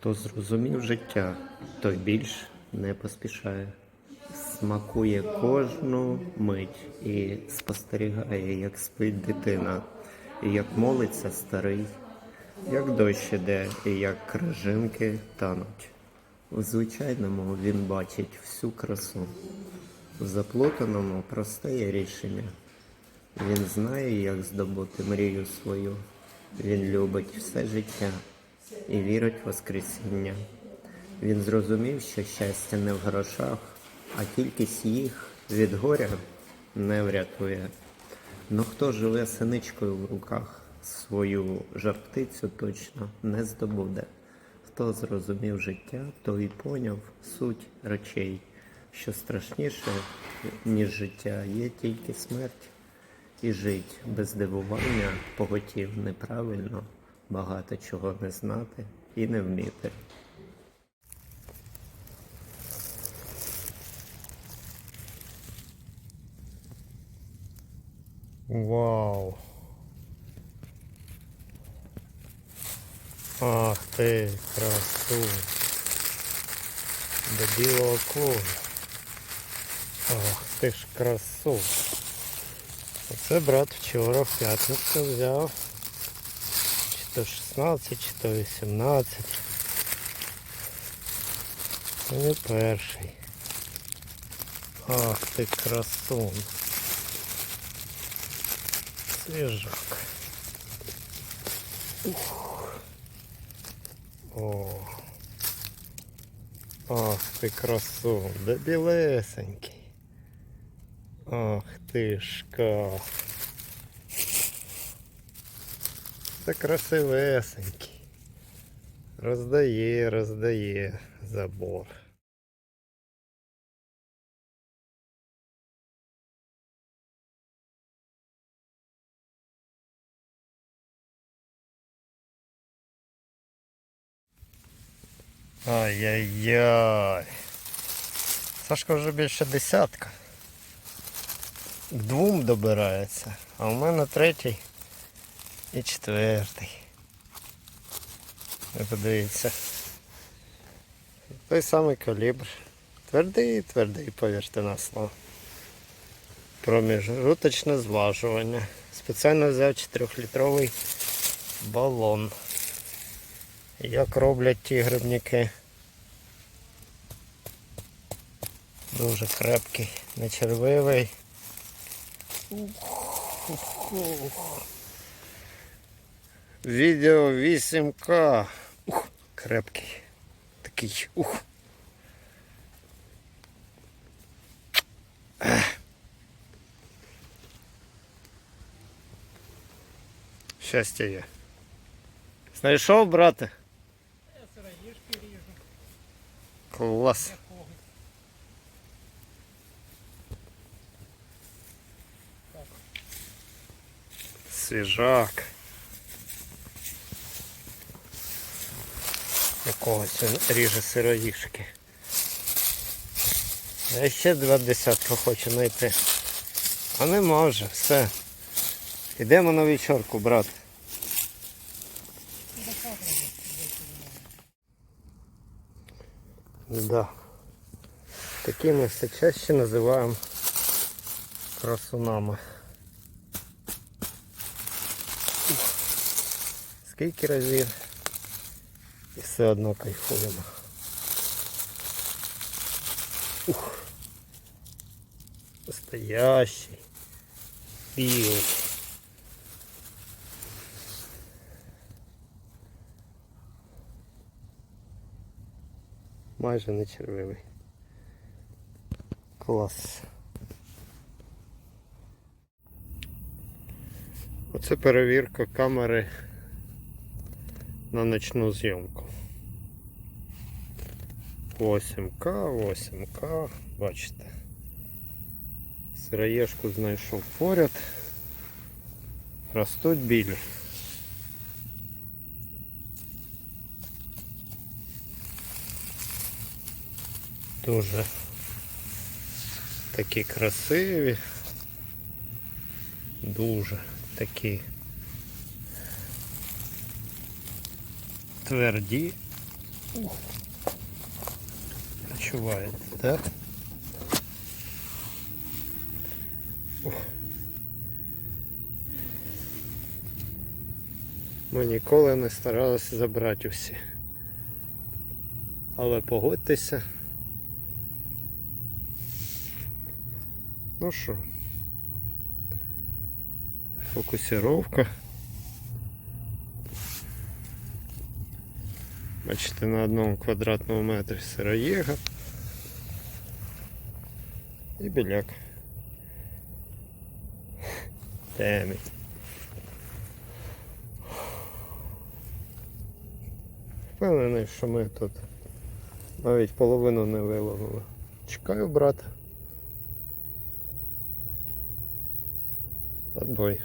Хто зрозумів життя, той більш не поспішає. Смакує кожну мить і спостерігає, як спить дитина, і як молиться старий, як дощ іде, і як крижинки тануть. У звичайному він бачить всю красу. В заплутаному просте є рішення. Він знає, як здобути мрію свою. Він любить все життя і вірить в Воскресіння. Він зрозумів, що щастя не в грошах, а кількість їх від горя не врятує. Но хто живе синичкою в руках, свою жарптицю точно не здобуде. Хто зрозумів життя, той поняв суть речей, що страшніше, ніж життя, є тільки смерть. І жить без дивування поготів неправильно, багато чого не знати і не вміти. Вау. Ах ти, красу. До білого кого. Ах ти ж красу. Оце брат вчора в п'ятницю взяв. То 16, чи то 18. Це не перший. Ах ти красун. Свіжак. Ух. О. Ах ти красун, да білесенький. Ах ти ж Це красивесенький. Роздає, роздає забор. Ай-яй-яй. Сашка вже більше десятка. К Двом добирається, а у мене третій і четвертий. Подивіться. Той самий калібр. Твердий, твердий, повірте на слово. Проміжуточне зважування. Спеціально взяв 4-літровий балон. Як роблять ті грибники. Дуже крепкий, не червивий. Відео 8К. Ух, крепкий. Такий. Ух. Ех. Щастя є. Знайшов, брате? Я сироїшки ріжу. Клас. Якого? Свіжак. Якогось він ріже сироїшки. Я ще два десятка хочу знайти. А не може, все. Йдемо на вечірку, брат. Да. Такі ми все чаще називаємо красунами. Скільки разів і все одно кайфуємо. Ух. Настоящий. Білий. Майже не червивий. Клас. Оце перевірка камери на ночну зйомку. 8К, 8К, бачите. Сироєшку знайшов поряд. Ростуть білі. Дуже такі красиві. Дуже такі Тверді Почуваєте, так? Ух. Ми ніколи не старалися забрати усі. Але погодьтеся. Ну що, фокусировка. Бачите, на одному квадратному метрі сироєга і біляк. Темі. Впевнений, що ми тут навіть половину не виловили. Чекаю брата. Отбой.